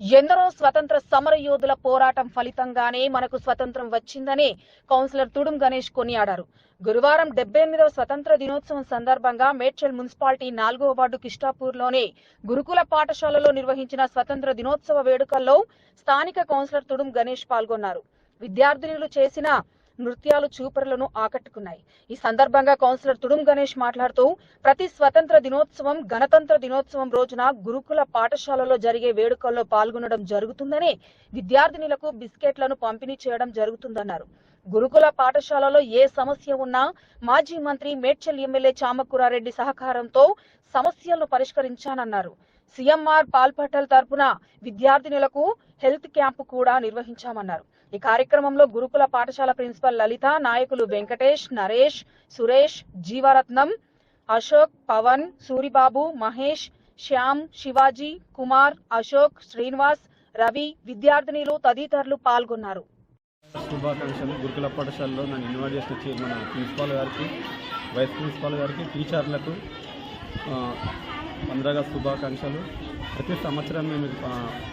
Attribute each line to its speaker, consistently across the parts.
Speaker 1: ఎందరో స్వతంత్ర సమర యోధుల పోరాటం ఫలితంగానే మనకు స్వతంత్రం వచ్చిందని కౌన్సిలర్ తుడుం గణేష్ కొనియాడారు. గురువారం డెబ్బై ఎనిమిదవ స్వతంత్ర దినోత్సవం సందర్భంగా మేడ్చల్ మున్సిపాలిటీ నాలుగవ వార్డు కిష్టాపూర్లోని గురుకుల పాఠశాలలో నిర్వహించిన స్వతంత్ర దినోత్సవ వేడుకల్లో స్థానిక కౌన్సిలర్ తుడుం గణేష్ పాల్గొన్నారు. విద్యార్థినులు చేసిన నృత్యాలు చూపరులను ఆకట్టుకున్నాయి. ఈ సందర్భంగా కౌన్సిలర్ తుడుం గణేష్ మాట్లాడుతూ ప్రతి స్వతంత్ర దినోత్సవం గణతంత్ర దినోత్సవం రోజున గురుకుల పాఠశాలలో జరిగే వేడుకల్లో పాల్గొనడం జరుగుతుందని విద్యార్థినులకు బిస్కెట్లను పంపిణీ చేయడం జరుగుతుందన్నారు. గురుకుల పాఠశాలలో ఏ సమస్య ఉన్నా మాజీ మంత్రి మేడ్చల్ ఎమ్మెల్యే చామకూరారెడ్డి సహకారంతో సమస్యలను పరిష్కరించానన్నారు. సీఎంఆర్ పాల్పటల్ తరపున విద్యార్థినులకు హెల్త్ క్యాంపు కూడా నిర్వహించామన్నారు. ఈ కార్యక్రమంలో గురుకుల పాఠశాల ప్రిన్సిపల్ లలిత నాయకులు వెంకటేష్ నరేష్ సురేష్ జీవరత్నం అశోక్ పవన్ సూరిబాబు మహేష్ శ్యామ్ శివాజీ కుమార్ అశోక్ శ్రీనివాస్ రవి విద్యార్థినులు తదితరులు పాల్గొన్నారు.
Speaker 2: శుభాకాంక్షలు. గురుకుల పాఠశాలలో నన్ను ఇన్వైట్ చేసిన మన ప్రిన్సిపాల్ గారికి వైస్ ప్రిన్సిపాల్ గారికి టీచర్లకు ఆ, పంద్రాగస్ట్ శుభాకాంక్షలు. ప్రతి సంవత్సరం మేము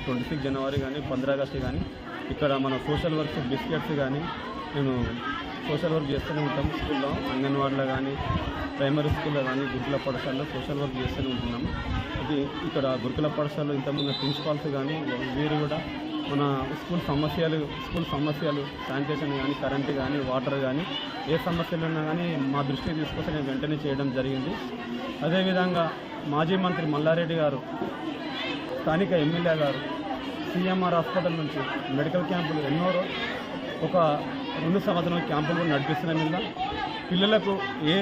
Speaker 2: ట్వంటీ సిక్స్ జనవరి కానీ పంద్రాగస్ట్ కానీ ఇక్కడ మన సోషల్ వర్క్ బిస్కెట్స్ కానీ మేము సోషల్ వర్క్ చేస్తూనే ఉంటాం. స్కూల్లో అంగన్వాడీలో కానీ ప్రైమరీ స్కూల్లో కానీ గురుకుల పాఠశాలలో సోషల్ వర్క్ చేస్తూనే ఉంటున్నాము ఇది ఇక్కడ గురుకుల పాఠశాలలో ఇంతకుముందు ప్రిన్సిపాల్స్ కానీ వీరు కూడా మన స్కూల్ సమస్యలు స్కూల్ సమస్యలు శానిటేషన్ కానీ కరెంటు కానీ వాటర్ కానీ ఏ సమస్యలు ఉన్నా కానీ మా దృష్టికి తీసుకొస్తే నేను వెంటనే చేయడం జరిగింది. అదేవిధంగా మాజీ మంత్రి మల్లారెడ్డి గారు స్థానిక ఎమ్మెల్యే గారు సిఎంఆర్ హాస్పిటల్ నుంచి మెడికల్ క్యాంపులు ఎన్నో ఒక రెండు సంవత్సరాల క్యాంపులు నడిపిస్తున్న మీద పిల్లలకు ఏ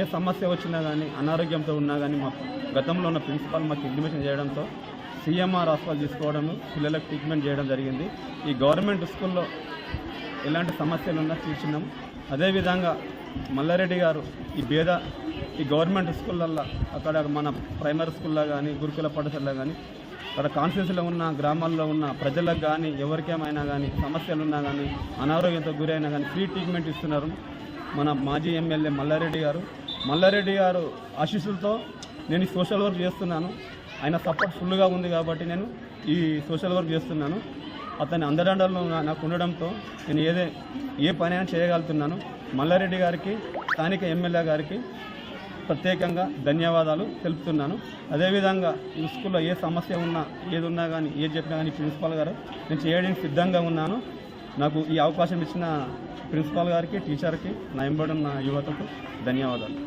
Speaker 2: ఏ సమస్య వచ్చినా కానీ అనారోగ్యంతో ఉన్నా కానీ మా గతంలో ఉన్న ప్రిన్సిపాల్ మాకు ఇంటిమేషన్ చేయడంతో సిఎంఆర్ హాస్పిటల్ తీసుకోవడం పిల్లలకు ట్రీట్మెంట్ చేయడం జరిగింది. ఈ గవర్నమెంట్ స్కూల్లో ఎలాంటి సమస్యలు ఉన్నా తీర్చున్నాం అదేవిధంగా మల్లారెడ్డి గారు ఈ బేద ఈ గవర్నమెంట్ స్కూళ్ళల్లో అక్కడ మన ప్రైమరీ స్కూల్లో కానీ గురుకుల పాఠశాలలో కానీ అక్కడ కాన్స్టిట్యూన్సీలో ఉన్న గ్రామాల్లో ఉన్న ప్రజలకు కానీ ఎవరికేమైనా కానీ సమస్యలు ఉన్నా కానీ అనారోగ్యంతో గురైనా కానీ ఫ్రీ ట్రీట్మెంట్ ఇస్తున్నారు. మన మాజీ ఎమ్మెల్యే మల్లారెడ్డి గారు. మల్లారెడ్డి గారు ఆశీస్సులతో నేను సోషల్ వర్క్ చేస్తున్నాను. ఆయన సపోర్ట్ ఫుల్గా ఉంది కాబట్టి నేను ఈ సోషల్ వర్క్ చేస్తున్నాను. అతని అందడండలో నాకు ఉండడంతో నేను ఏదే ఏ పని అయినా చేయగలుగుతున్నాను. మల్లారెడ్డి గారికి స్థానిక ఎమ్మెల్యే గారికి ప్రత్యేకంగా ధన్యవాదాలు తెలుపుతున్నాను. అదేవిధంగా ఈ స్కూల్లో ఏ సమస్య ఉన్నా ఏది ఉన్నా కానీ ఏది చెప్పినా కానీ ప్రిన్సిపాల్ గారు నేను చేయడానికి సిద్ధంగా ఉన్నాను. నాకు ఈ అవకాశం ఇచ్చిన ప్రిన్సిపాల్ గారికి టీచర్కి నా ఎంబడి యువతకు ధన్యవాదాలు.